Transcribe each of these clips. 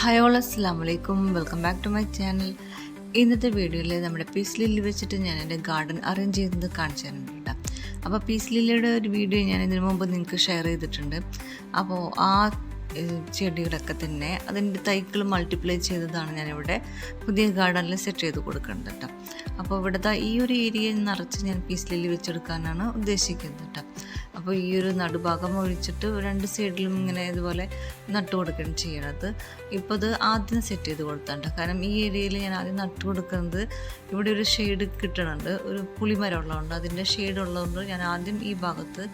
Hi all അസ്സാം വലൈക്കും welcome back to my channel ഇന്നത്തെ വീഡിയോയിൽ നമ്മുടെ പീസ് ലില്ലി വെച്ചിട്ട് ഞാൻ എന്റെ ഗാർഡൻ അറേഞ്ച് ചെയ്യുന്നത് കാണിച്ചു തരുന്നുണ്ട്. അപ്പോൾ പീസ് ലില്ലിയുടെ ഒരു വീഡിയോ ഞാൻ ഇതിനു മുമ്പ് നിങ്ങൾക്ക് ഷെയർ ചെയ്തിട്ടുണ്ട്. അപ്പോൾ ആ ചെടികളൊക്കെ തന്നെ അതിന്റെ തൈകൾ മൾട്ടിപ്ലൈ ചെയ്തതാണ് ഞാനിവിടെ പുതിയ ഗാർഡനിൽ സെറ്റ് ചെയ്ത് കൊടുക്കുന്നത് കേട്ടോ അപ്പോൾ ഇവിടുത്തെ ഈ ഒരു ഏരിയ നിറച്ച് ഞാൻ പീസ് ലില്ലി വെച്ചെടുക്കാനാണ് ഉദ്ദേശിക്കുന്നത് കേട്ടോ അപ്പോൾ ഈ ഒരു നടുഭാഗം ഒഴിച്ചിട്ട് രണ്ട് സൈഡിലും ഇങ്ങനെ ഇതുപോലെ നട്ടു കൊടുക്കുകയാണ് ചെയ്യണത് ഇപ്പോൾ അത് ആദ്യം സെറ്റ് ചെയ്ത് കൊടുത്തുണ്ട്. കാരണം ഈ ഏരിയയിൽ ഞാൻ ആദ്യം നട്ടു കൊടുക്കുന്നത് ഇവിടെ ഒരു ഷെയ്ഡ് കിട്ടണുണ്ട്. ഒരു പുളിമരം ഉള്ളതുകൊണ്ട് അതിന്റെ ഷെയ്ഡ് ഉള്ളതുകൊണ്ട് ഞാൻ ആദ്യം ഈ ഭാഗത്ത്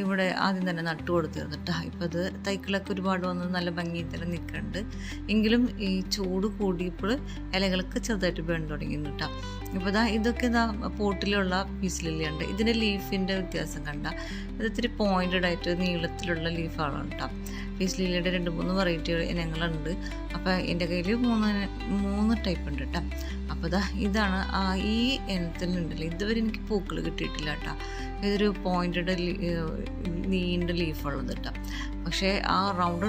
ഇവിടെ ആദ്യം തന്നെ നട്ടു കൊടുത്തിരുന്നിട്ട്. ഇപ്പോൾ അത് തൈക്കളൊക്കെ ഒരുപാട് വന്ന് നല്ല ഭംഗിയിൽ തന്നെ നിൽക്കുന്നുണ്ട്. എങ്കിലും ഈ ചൂട് കൂടിയപ്പോൾ ഇലകൾക്ക് ചെറുതായിട്ട് വേണ്ട തുടങ്ങിയിരുന്നു കേട്ടോ ഇപ്പോൾ ദാ ഇതൊക്കെ ദാ പോട്ടിലുള്ള പീസിലുണ്ട് ഇതിന്റെ ലീഫിന്റെ വ്യത്യാസം കണ്ട. ഇത് ഇത്തിരി പോയിന്റഡ് ആയിട്ട് നീളത്തിലുള്ള ലീഫാണ് കേട്ടോ പീസ് ലില്ലിയുടെ രണ്ട് മൂന്ന് വെറൈറ്റി ഇനങ്ങളുണ്ട്. അപ്പോൾ എന്റെ കയ്യിൽ മൂന്ന് മൂന്ന് ടൈപ്പ് ഉണ്ട് കേട്ടോ അപ്പോൾ ദാ ഇതാണ്. ആ ഈ ഇനത്തിലുണ്ടല്ലോ ഇതുവരെ എനിക്ക് പൂക്കൾ കിട്ടിയിട്ടില്ല കേട്ടോ ഇതൊരു പോയിന്റഡ് നീണ്ട ലീഫുള്ളത് കേട്ടോ പക്ഷേ ആ റൗണ്ട്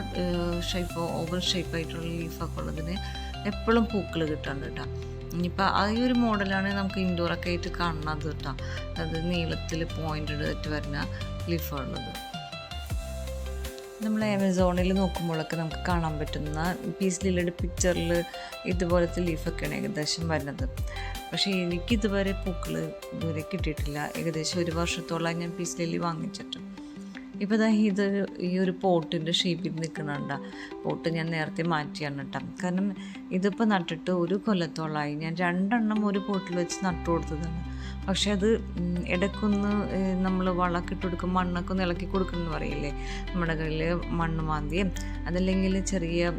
ഷേപ്പ് ഓവൽ ഷേപ്പായിട്ടുള്ള ലീഫൊക്കെ ഉള്ളതിന് എപ്പോഴും പൂക്കൾ കിട്ടാണ്ട് കേട്ടോ ഇനിയിപ്പോൾ ആ ഒരു മോഡലാണ് നമുക്ക് ഇൻഡോറൊക്കെ ആയിട്ട് കാണുന്നത് കേട്ടോ അത് നീളത്തിൽ പോയിന്റഡ് ആയിട്ട് വരുന്ന ലീഫുള്ളത് നമ്മൾ ആമസോണിൽ നോക്കുമ്പോഴൊക്കെ നമുക്ക് കാണാൻ പറ്റുന്ന പീസ് ലില്ലിയുടെ പിക്ചറിൽ ഇതുപോലത്തെ ലീഫൊക്കെയാണ് ഏകദേശം വരുന്നത്. പക്ഷേ എനിക്കിതുവരെ പൂക്കൾ ഇതുവരെ കിട്ടിയിട്ടില്ല. ഏകദേശം ഒരു വർഷത്തോളം ഞാൻ പീസ് ലില്ലി വാങ്ങിച്ചിട്ട്. ഇപ്പോൾ ദാ ഇതൊരു ഈ ഒരു പോട്ടിന്റെ ഷേപ്പിൽ നിൽക്കുന്നുണ്ട്. പോട്ട് ഞാൻ നേരത്തെ മാറ്റിയാണ് കേട്ടോ കാരണം ഇതിപ്പോൾ നട്ടിട്ട് ഒരു കൊല്ലത്തോളമായി ഞാൻ രണ്ടെണ്ണം ഒരു പോട്ടിൽ വെച്ച് നട്ടു കൊടുത്തതാണ്. പക്ഷെ അത് ഇടയ്ക്കൊന്ന് നമ്മൾ വളമൊക്കെ ഇട്ട് കൊടുക്കും മണ്ണൊക്കെ ഒന്ന് ഇളക്കി കൊടുക്കുമെന്ന് പറയില്ലേ? നമ്മുടെ കയ്യിൽ മണ്ണ് മാന്തിയും അതല്ലെങ്കിൽ ചെറിയ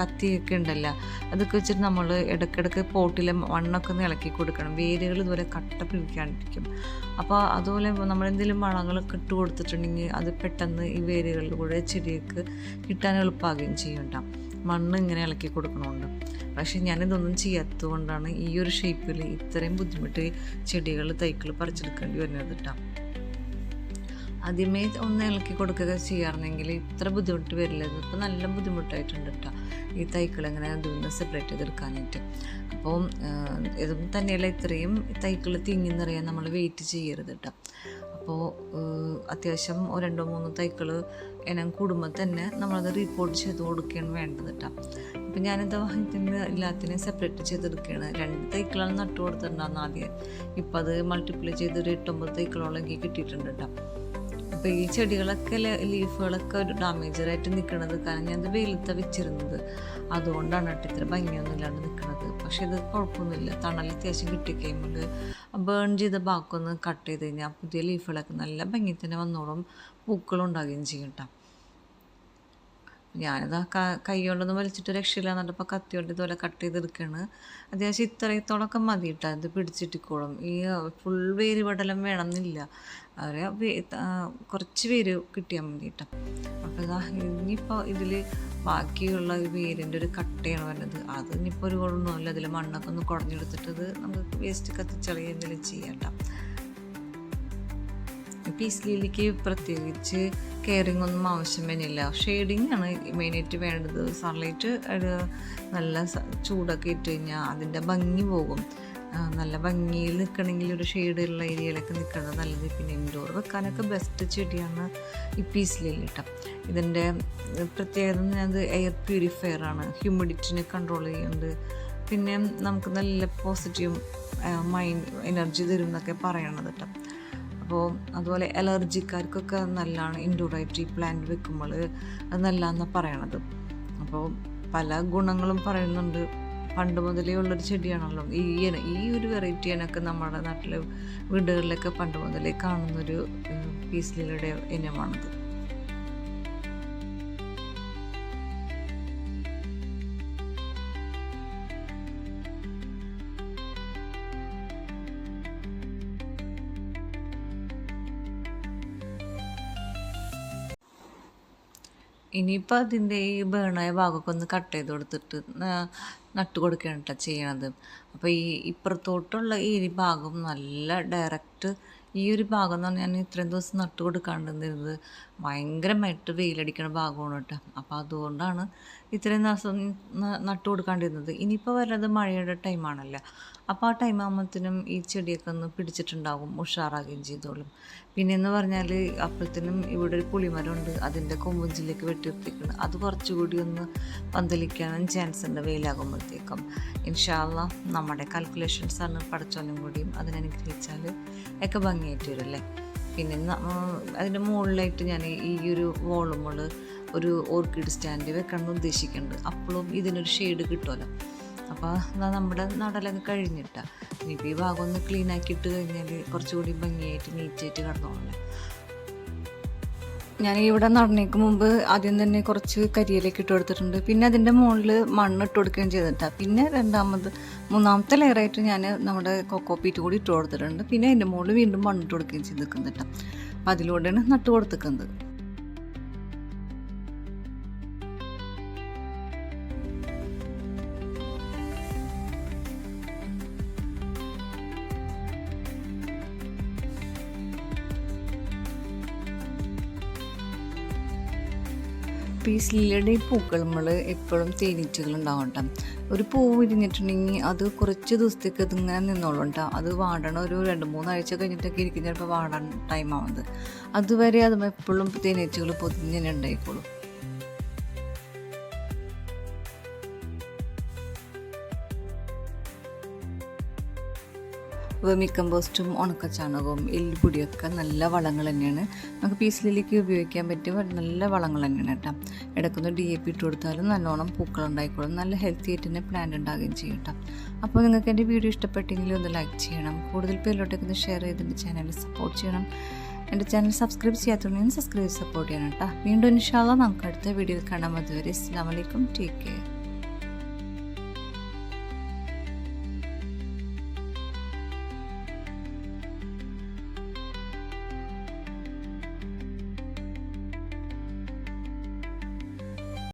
കത്തിയൊക്കെ ഉണ്ടല്ലോ അതൊക്കെ വെച്ചിട്ട് നമ്മൾ ഇടയ്ക്കിടയ്ക്ക് പോട്ടിലെ മണ്ണൊക്കെ ഒന്ന് ഇളക്കി കൊടുക്കണം. വേരുകൾ ഇതുപോലെ കട്ട പിടിക്കാണ്ടിരിക്കും അപ്പോൾ അതുപോലെ നമ്മൾ എന്തെങ്കിലും വളങ്ങളൊക്കെ ഇട്ട് കൊടുത്തിട്ടുണ്ടെങ്കിൽ അത് പെട്ടെന്ന് ഈ വേരുകളിലൂടെ ചെടിയൊക്കെ കിട്ടാൻ എളുപ്പമാകുകയും ചെയ്യണ്ടാം മണ്ണ് ഇങ്ങനെ ഇളക്കി കൊടുക്കണമുണ്ട്. പക്ഷേ ഞാനിതൊന്നും ചെയ്യാത്തത് കൊണ്ടാണ് ഈ ഒരു ഷേപ്പിൽ ഇത്രയും ബുദ്ധിമുട്ട് ചെടികൾ തൈകൾ പറിച്ചെടുക്കേണ്ടി വരുന്നത് കേട്ടോ ആദ്യമേ ഒന്ന് ഇളക്കി കൊടുക്കുക ചെയ്യാറുണ്ടെങ്കിൽ ഇത്ര ബുദ്ധിമുട്ട് വരില്ല. ഇപ്പം നല്ല ബുദ്ധിമുട്ടായിട്ടുണ്ട് കേട്ടോ ഈ തൈക്കൾ എങ്ങനെ ഇതിൽ സെപ്പറേറ്റ് ചെയ്തെടുക്കാനായിട്ട്. അപ്പോൾ ഇതും തന്നെയല്ല ഇത്രയും തൈക്കൾ തിങ്ങിന്നറിയാൻ നമ്മൾ വെയിറ്റ് ചെയ്യരുത് കേട്ടോ അപ്പോൾ അത്യാവശ്യം രണ്ടോ മൂന്നോ തൈക്കൾ ഇനം കൂടുമ്പോൾ തന്നെ നമ്മളത് റിപ്പോർട്ട് ചെയ്ത് കൊടുക്കുകയാണ് വേണ്ടത് കേട്ടോ അപ്പം ഞാനെന്താ ഇതിന് എല്ലാത്തിനെയും സെപ്പറേറ്റ് ചെയ്തെടുക്കുകയാണ് രണ്ട് തൈക്കളാണ് നട്ടു കൊടുത്തിട്ടുണ്ടാകുന്ന ആദ്യം. ഇപ്പം അത് മൾട്ടിപ്ലൈ ചെയ്ത് ഒരു എട്ടൊമ്പത് തൈക്കളോളം എനിക്ക് കിട്ടിയിട്ടുണ്ട് കേട്ടോ അപ്പോൾ ഈ ചെടികളൊക്കെ ലീഫുകളൊക്കെ ഒരു ഡാമേജറായിട്ട് നിൽക്കുന്നത് കാരണം ഞാൻ ഇത് വെയിലത്ത് വെച്ചിരുന്നത്. അതുകൊണ്ടാണ് കേട്ടോ ഇത്ര ഭംഗിയൊന്നും ഇല്ലാണ്ട് നിൽക്കുന്നത് പക്ഷെ ഇത് കുഴപ്പമൊന്നുമില്ല. തണൽ അത്യാവശ്യം കിട്ടിക്കഴിയുമ്പോൾ ബേൺ ചെയ്ത ഭാഗമൊന്ന് കട്ട് ചെയ്ത് കഴിഞ്ഞാൽ പുതിയ ലീഫുകളൊക്കെ നല്ല ഭംഗി തന്നെ വന്നോളും. പൂക്കളുണ്ടാകുകയും ചെയ്യും കേട്ടോ. ഞാനിത് കൈ കൊണ്ടൊന്നും വലിച്ചിട്ട് രക്ഷയില്ല എന്നിട്ടപ്പോൾ കത്തി കൊണ്ട് ഇതുപോലെ കട്ട് ചെയ്തെടുക്കുകയാണ് അത്യാവശ്യം ഇത്രയത്തോളമൊക്കെ മതി കേട്ടോ ഇത് പിടിച്ചിട്ടിക്കോളും. ഈ ഫുൾ വേര് പടലം വേണമെന്നില്ല. അവരെ കുറച്ച് വേര് കിട്ടിയാൽ മതി കേട്ടോ അപ്പോൾ ഇതാ ഇനിയിപ്പോൾ ഇതിൽ ബാക്കിയുള്ള ഈ വേരിന്റെ ഒരു കട്ടയാണ് വരുന്നത്. അത് ഇനിയിപ്പോൾ ഒരു കുഴപ്പമൊന്നുമില്ല അതിൽ മണ്ണൊക്കെ ഒന്ന് കുടഞ്ഞെടുത്തിട്ട് ഇത് നമുക്ക് വേസ്റ്റ് കത്തിച്ചളയുക എന്തെങ്കിലും ചെയ്യാം കേട്ടോ പീസ് ലീലിക്ക് പ്രത്യേകിച്ച് കെയറിങ് ഒന്നും ആവശ്യം വരുന്നില്ല ഷെയ്ഡിങ് ആണ് മെയിനായിട്ട് വേണ്ടത്. സൺലൈറ്റ് നല്ല ചൂടൊക്കെ ഇട്ട് കഴിഞ്ഞാൽ അതിന്റെ ഭംഗി പോകും. നല്ല ഭംഗിയിൽ നിൽക്കണമെങ്കിൽ ഒരു ഷെയ്ഡുള്ള ഏരിയയിലൊക്കെ നിൽക്കുന്നത് നല്ലത്. പിന്നെ ഇൻഡോർ വെക്കാനൊക്കെ ബെസ്റ്റ് ചെടിയാണ് ഈ പീസ് കേട്ടോ ഇതിന്റെ പ്രത്യേകത എന്ന് എയർ പ്യൂരിഫയർ ആണ്. ഹ്യൂമിഡിറ്റിനെ കൺട്രോൾ ചെയ്യുന്നുണ്ട് പിന്നെ നമുക്ക് നല്ല പോസിറ്റീവ് മൈൻഡ് എനർജി തരും എന്നൊക്കെ പറയണത് കേട്ടോ അപ്പോൾ അതുപോലെ അലർജിക്കാർക്കൊക്കെ നല്ലതാണ് ഇൻഡോറായിട്ട് ഈ പ്ലാന്റ് വെക്കുമ്പോൾ അത് നല്ലതെന്ന് പറയണത്. അപ്പോൾ പല ഗുണങ്ങളും പറയുന്നുണ്ട്. പണ്ട് മുതലേ ഉള്ളൊരു ചെടിയാണല്ലോ. ഈ ഈ ഒരു വെറൈറ്റി ഇനൊക്കെ നമ്മുടെ നാട്ടിലെ വീടുകളിലൊക്കെ പണ്ട് മുതലേ കാണുന്നൊരു പീസ്ലിയുടെ ഇനമാണിത്. ഇനിയിപ്പോൾ അതിന്റെ ഈ ബേണായ ഭാഗമൊക്കെ ഒന്ന് കട്ട് ചെയ്ത് കൊടുത്തിട്ട് നട്ടു കൊടുക്കുകയാണ് കേട്ടോ ചെയ്യണത്. അപ്പോൾ ഈ ഇപ്പുറത്തോട്ടുള്ള ഈ ഭാഗം നല്ല ഡയറക്റ്റ് ഈ ഒരു ഭാഗം എന്ന് പറഞ്ഞാൽ ഞാൻ ഇത്രയും ദിവസം നട്ട് കൊടുക്കാണ്ടിരുന്നത്. ഭയങ്കരമായിട്ട് വെയിലടിക്കുന്ന ഭാഗമാണ് കേട്ടോ. അപ്പോൾ അതുകൊണ്ടാണ് ഇത്രയും ദിവസം നട്ട് കൊടുക്കാണ്ടിരുന്നത്. ഇനിയിപ്പോൾ വരുന്നത് മഴയുടെ ടൈമാണല്ലോ അപ്പോൾ ആ ടൈം ആകുമ്പോഴത്തേനും ഈ ചെടിയൊക്കെ ഒന്ന് പിടിച്ചിട്ടുണ്ടാകും ഉഷാറാകുകയും ചെയ്തോളും. പിന്നെ എന്ന് പറഞ്ഞാൽ അപ്പോഴത്തേനും ഇവിടെ ഒരു പുളിമരമുണ്ട്. അതിന്റെ കൊമ്പുഞ്ചിലേക്ക് വെട്ടി നിർത്തിക്കണം അത് കുറച്ചുകൂടി ഒന്ന് പന്തലിക്കാനും ചാൻസ് ഉണ്ട് വെയിലാകുമ്പോഴത്തേക്കും. ഇൻഷാല്ല നമ്മുടെ കാൽക്കുലേഷൻസ് ആണ് പഠിച്ചോനും കൂടിയും അതിനനുഗ്രഹിച്ചാൽ ഒക്കെ ഭംഗിയായിട്ട് വരും അല്ലേ പിന്നെ അതിന്റെ മുകളിലായിട്ട് ഞാൻ ഈ ഒരു വോളുമ്പോൾ ഒരു ഓർക്കിഡ് സ്റ്റാൻഡ് വെക്കണം ഉദ്ദേശിക്കുന്നുണ്ട്. അപ്പോഴും ഇതിനൊരു ഷെയ്ഡ് കിട്ടുമല്ലോ. അപ്പോൾ നമ്മുടെ നടലൊക്കെ കഴിഞ്ഞിട്ടാണ് ഇനിയിപ്പോൾ ഈ ഭാഗം ഒന്ന് ക്ലീൻ ആക്കിയിട്ട് കഴിഞ്ഞാൽ കുറച്ചുകൂടി ഭംഗിയായിട്ട് നീറ്റായിട്ട് കിടന്നോളല്ലേ ഞാൻ ഇവിടെ നടന്നേക്ക് മുമ്പ് ആദ്യം തന്നെ കുറച്ച് കരിയിലേക്ക് ഇട്ട് കൊടുത്തിട്ടുണ്ട്. പിന്നെ അതിന്റെ മുകളിൽ മണ്ണ് ഇട്ട് കൊടുക്കുകയും ചെയ്തിട്ടാണ് പിന്നെ രണ്ടാമത് മൂന്നാമത്തെ ലെയറായിട്ട് ഞാൻ നമ്മുടെ കൊക്കോ പീറ്റ് കൂടി ഇട്ട് കൊടുത്തിട്ടുണ്ട്. പിന്നെ അതിന്റെ മുകളിൽ വീണ്ടും മണ്ണിട്ട് കൊടുക്കുകയും ചെയ്ത് നിൽക്കുന്നുണ്ട് അപ്പം അതിലൂടെയാണ് നട്ട് കൊടുത്തിക്കുന്നത് പീസ് ലില്ലിയുടെ ഈ നമ്മൾ എപ്പോഴും തേനീച്ചകൾ ഉണ്ടാവും കേട്ടോ ഒരു പൂവ് വിരിഞ്ഞിട്ടുണ്ടെങ്കിൽ അത് കുറച്ച് ദിവസത്തേക്ക് ഇതിങ്ങനെ നിന്നോളും കേട്ടോ അത് വാടണം ഒരു രണ്ട് മൂന്നാഴ്ച കഴിഞ്ഞിട്ടൊക്കെ ഇരിക്കുന്ന ചിലപ്പോൾ വാടാൻ ടൈം ആവുന്നത് അതുവരെ അത് എപ്പോഴും തേനീച്ചകൾ പൊതിഞ്ഞ് തന്നെ ഉണ്ടായിക്കോളും. വെർമി കമ്പോസ്റ്റും ഉണക്കച്ചാണകവും എല്ലുപൊടിയൊക്കെ നല്ല വളങ്ങൾ തന്നെയാണ്. നമുക്ക് പീസിലേക്ക് ഉപയോഗിക്കാൻ പറ്റിയ നല്ല വളങ്ങൾ തന്നെയാണ് കേട്ടോ. ഇടയ്ക്കൊന്ന് ഡി എ പി ഇട്ട് കൊടുത്താലും നല്ലോണം പൂക്കൾ ഉണ്ടായിക്കോളും. നല്ല ഹെൽത്തി ആയിട്ട് തന്നെ പ്ലാന്റ് ഉണ്ടാകുകയും ചെയ്യും കേട്ടോ. അപ്പോൾ നിങ്ങൾക്ക് എന്റെ വീഡിയോ ഇഷ്ടപ്പെട്ടെങ്കിൽ ഒന്ന് ലൈക്ക് ചെയ്യണം. കൂടുതൽ പേരിലോട്ടൊക്കെ ഒന്ന് ഷെയർ ചെയ്ത് എന്റെ ചാനൽ സപ്പോർട്ട് ചെയ്യണം. എന്റെ ചാനൽ സബ്സ്ക്രൈബ് ചെയ്യാത്തതുകൊണ്ട് സബ്സ്ക്രൈബ് സപ്പോർട്ട് ചെയ്യണം കേട്ടോ. വീണ്ടും ഇൻഷാല്ല നമുക്ക് അടുത്ത വീഡിയോയിൽ കാണാം. അതുവരെ അസ്സാം വലൈക്കും ടേക്ക് കെയർ